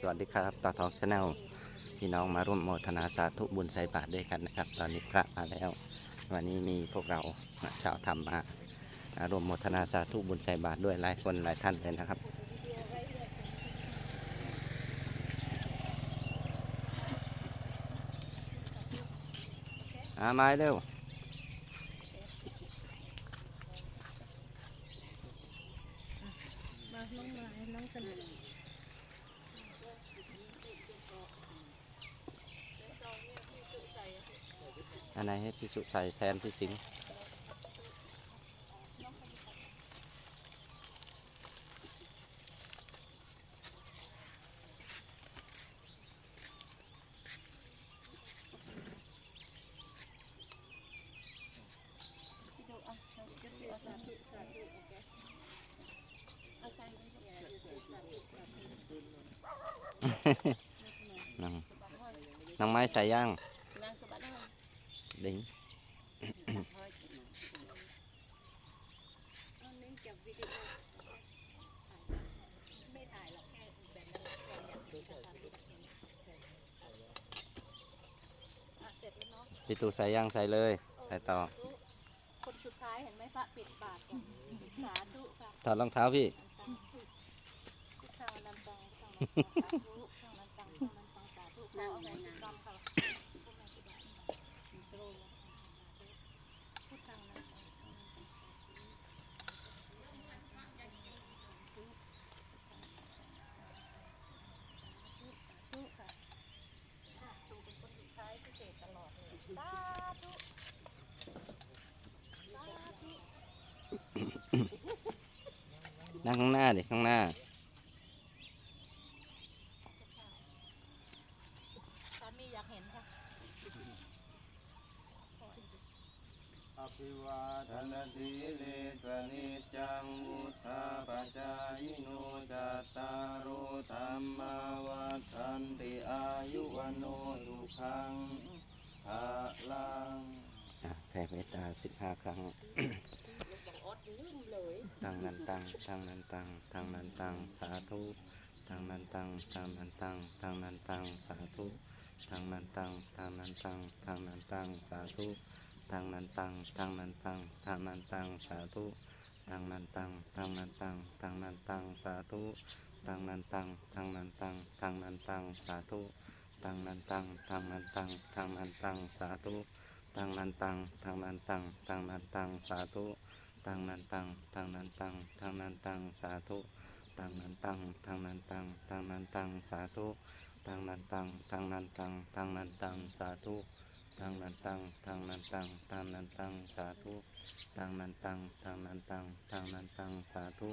สวัสดีครับต่อทองชาแนลพี่น้องมาร่วมโมทนาสาธุบุญใส่บาตรด้วยกันนะครับ ตอนนี้พระมาแล้ว วันนี้มีพวกเราชาวธรรมมาร่วมโมทนาสาธุบุญใส่บาตรด้วยหลายคนหลายท่านเลยนะครับอาไม้เร็วมาน้องมาน้องสนุก อันไหนให้พี่สุใส่แทนพี่สิงนานางไม้ใส่ย่าง ดิ้งพี่ตูใส่ย่างใส่เลย ใส่ต่อ คนสุดท้ายเห็นไหมพระปิดบาทสาธุค่ะถอดรองเท้าพี่ข้างลำตังข้างลำตังสาธุข้างลำตังข้างลำตังสาธุข้างลำตัง นั่งข้างหน้าดิข้างหน้าสามีอยากเห็นค่ะอภิวาทนาสีเลสนิจจังมุทธาปจายโนจัตตารโอธรรมาวัฏันติอายุวันโนสุขังภาลังอะแผ่เมตตาสิบห้าครั้ง ตั้งนันตังตั้งนันตังตั้งนันตังสาธุตั้งนันตังตั้งนันตังตั้งนันตังสาธุตั้งนันตังตั้งนันตังตั้งนันตังสาธุตั้งนันตังตั้งนันตังตั้งนันตังสาธุตั้งนันตังตั้งนันตังตั้งนันตังสาธุตั้งนันตังตั้งนันตังตั้งนันตังสาธุตั้งนันตังตั้งนันตังตั้งนันตังสาธุตั้งนันตังตั้งนันตังตั้งนันตังสาธุ ตังนันตังตังนันตังตังนันตังสาธุตังนันตังตังนันตังตังนันตังสาธุตังนันตังตังนันตังตังนันตังสาธุตังนันตังตังนันตังตังนันตังสาธุตังนันตังตังนันตังตังนันตังสาธุ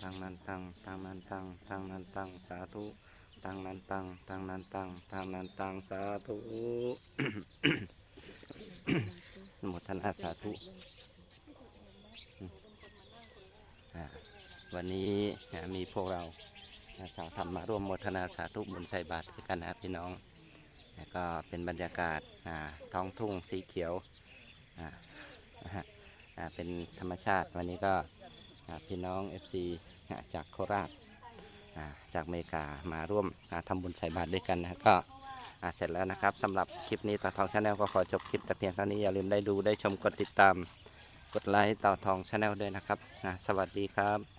ตังนันตังตังนันตังตังนันตังสาธุตังนันตังตังนันตังตังนันตังสาธุอนุโมทนาสาธุ อ่า วันนี้อ่ามีพวกเราอ่าชาวธรรมมาร่วมโมทนาสาธุบุญใส่บาตรด้วยกันนะพี่น้องแล้วก็เป็นบรรยากาศท้องทุ่งสีเขียวนะฮะเป็นธรรมชาติวันนี้ก็พี่น้อง FC อ่าจากโคราชจากอเมริกามาร่วมอ่าทำบุญใส่บาตรด้วยกันนะก็เสร็จแล้วนะครับสำหรับคลิปนี้ต่อทองชาแนลก็ขอจบคลิปแต่เพียงเท่านี้อย่าลืมได้ดูได้ชมกดติดตาม กดไลค์ต่อทองชาแนลด้วยนะครับสวัสดีครับ